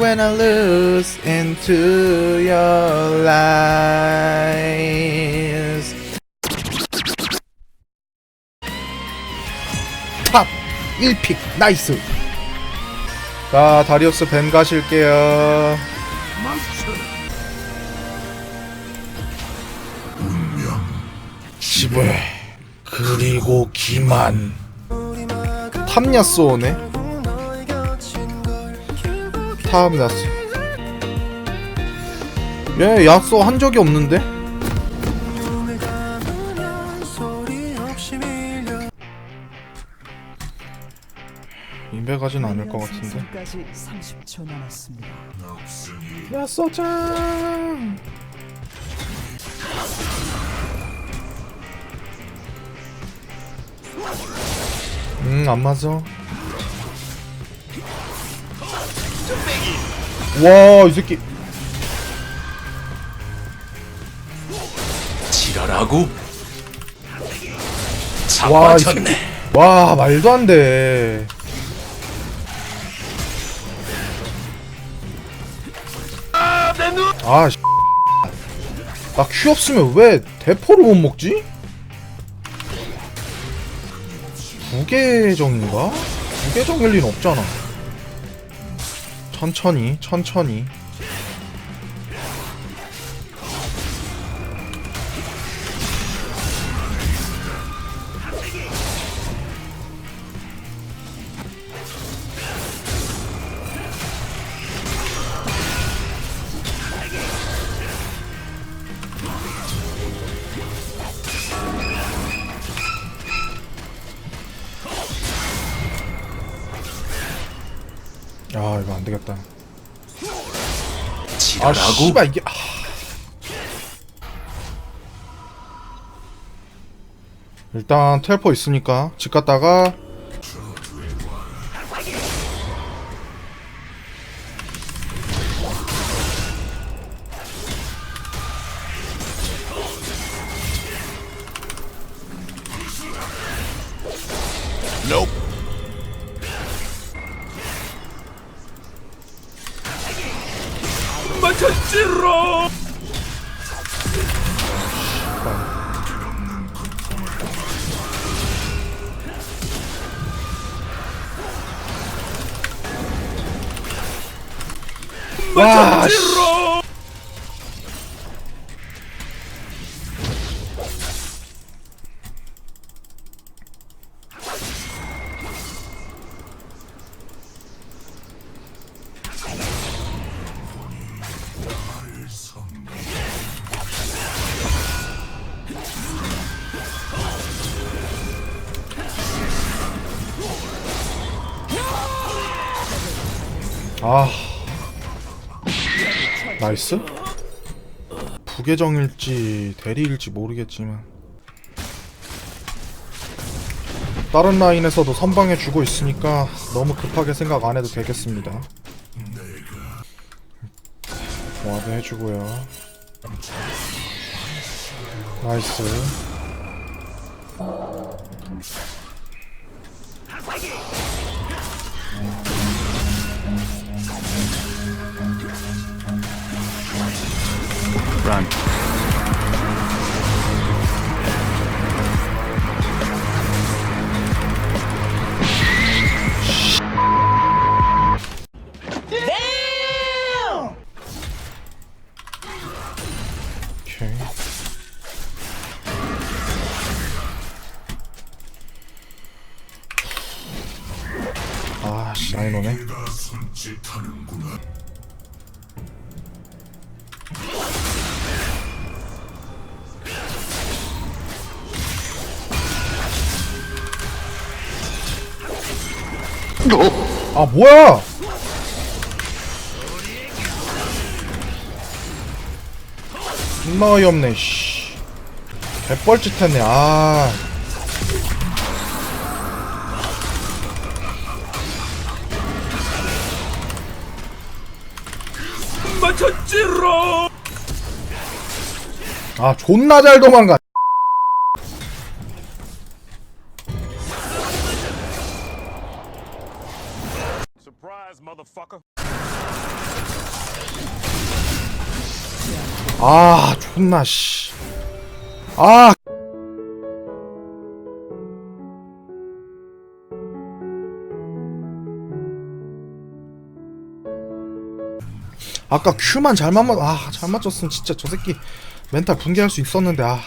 when I lose into your lies. 탑 1픽 나이스. 자 다리우스 벤 가실게요. 집을 그리고 기만 탐야쏘네 탐 야쏘 얘 야쏘 한 적이 없는데 인베 가진 않을 것 같은데 까지 30초 남았습니다. 야쏘 짱 음, 안 맞아. 와, 이 새끼. 지랄하고 와, 이 잡아쳤네. 새끼. 와, 말도 안 돼. 아, 씨. 나 큐 없으면 왜 대포를 못 먹지? 무계정인가? 무계정일 리는 없잖아. 천천히, 천천히. 되겠다. 아, 지랄하고 씨발 이게 아. 일단 텔포 있으니까 집 갔다가 맞 췄지로. 와, 씨. 아. 나이스? 부계정일지 대리일지 모르겠지만. 다른 라인에서도 선방해 주고 있으니까 너무 급하게 생각 안 해도 되겠습니다. 와드 해주고요. 나이스 란. 오케이 아씨 라인 오네 아 뭐야? 존나 어이없네 씨. 개뻘짓 했네 아. 맞췄지로. 아 존나 잘 도망가 Surprise, motherfucker. 아 존나 씨. 아 아까 큐만 맞, 아, 잘 맞췄으면 진짜 저 새끼 멘탈 붕괴할 수 있었는데, 아.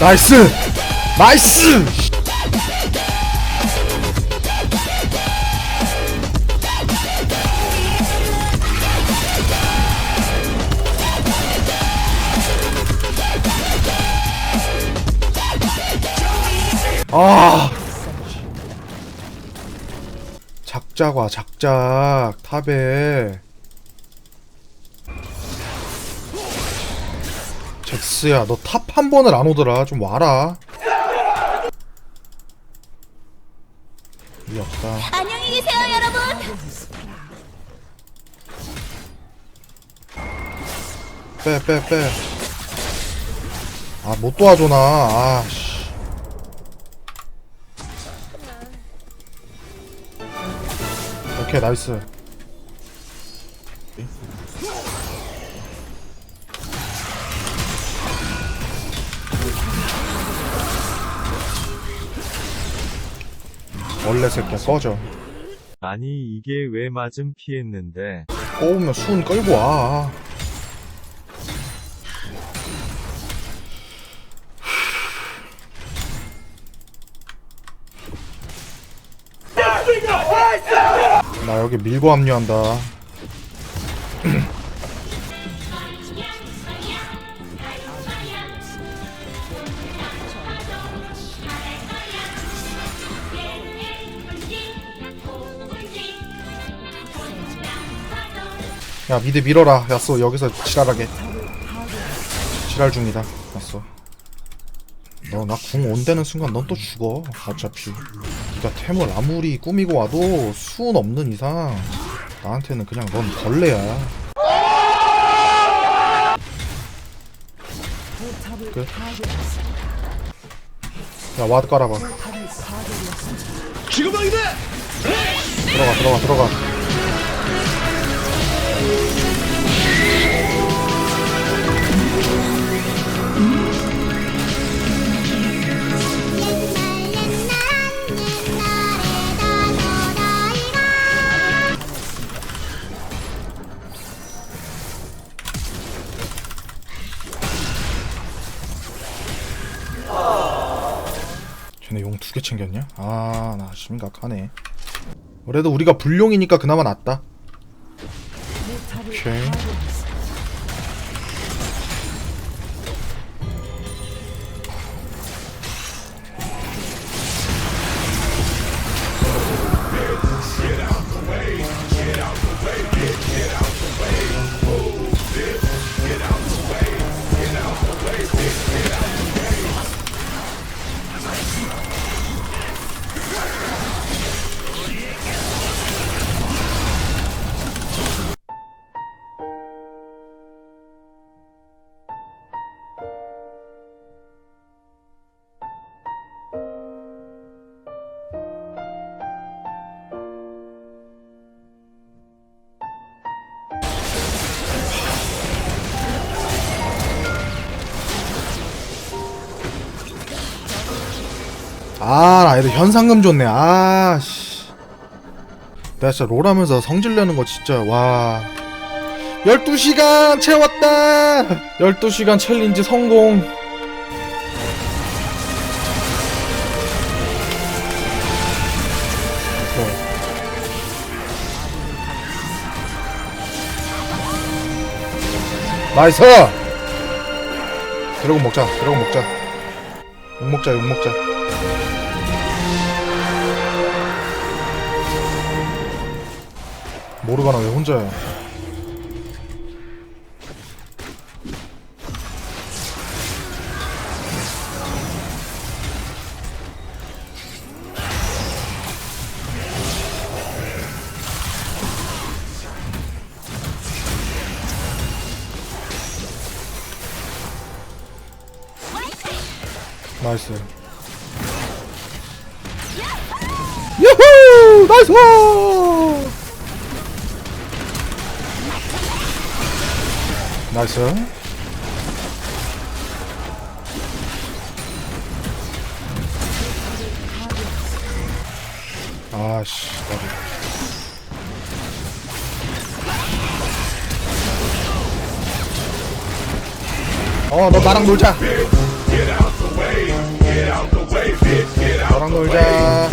나이스! 나이스! 아! 작작와 작작 탑에 잭스야 너 탑 한 번을 안 오더라. 좀 와라. 이 없다. 안녕히 계세요, 여러분. 빼 빼빼 아 못 도와줘 나. 아씨. 오케이 나이스 원래 새끼야 꺼져 아니 이게 왜 맞음 피했는데 꼬우면 수은 끌고 와. 나 여기 밀고 합류한다. 야 미드 밀어라. 야쏘 여기서 지랄하게. 지랄 중이다. 야쏘. 너나 궁 온대는 순간 넌 또 죽어. 어차피. 네가 템을 아무리 꾸미고 와도 수은 없는 이상 나한테는 그냥 넌 벌레야. 끝. 야 와드 깔아봐. 들어가 들어가 들어가 쟤네 용 두 개 챙겼냐? 아, 나 심각하네. 그래도 우리가 불용이니까 그나마 낫다. 포 아, 나 애들 현상금 좋네. 아, 씨. 내가 진짜 롤 하면서 성질 내는 거 진짜, 와. 12시간 채웠다! 12시간 챌린지 성공. 나이스! 드래곤 먹자, 드래곤 먹자. 욕 먹자, 욕 먹자. 모르가나 왜 혼자야? 나이스 야호! 나이스! 나이스. 아씨 나도. 어 너 나랑 놀자. 나랑 놀자.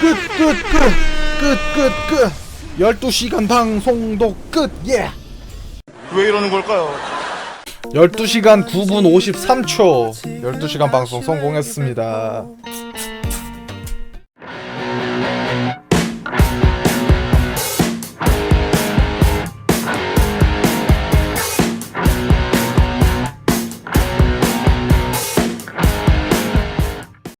끝 끝 끝 끝 끝 끝 12시간 방송도 끝 예! 왜 이러는 걸까요? 12시간 9분 53초 12시간 방송 성공했습니다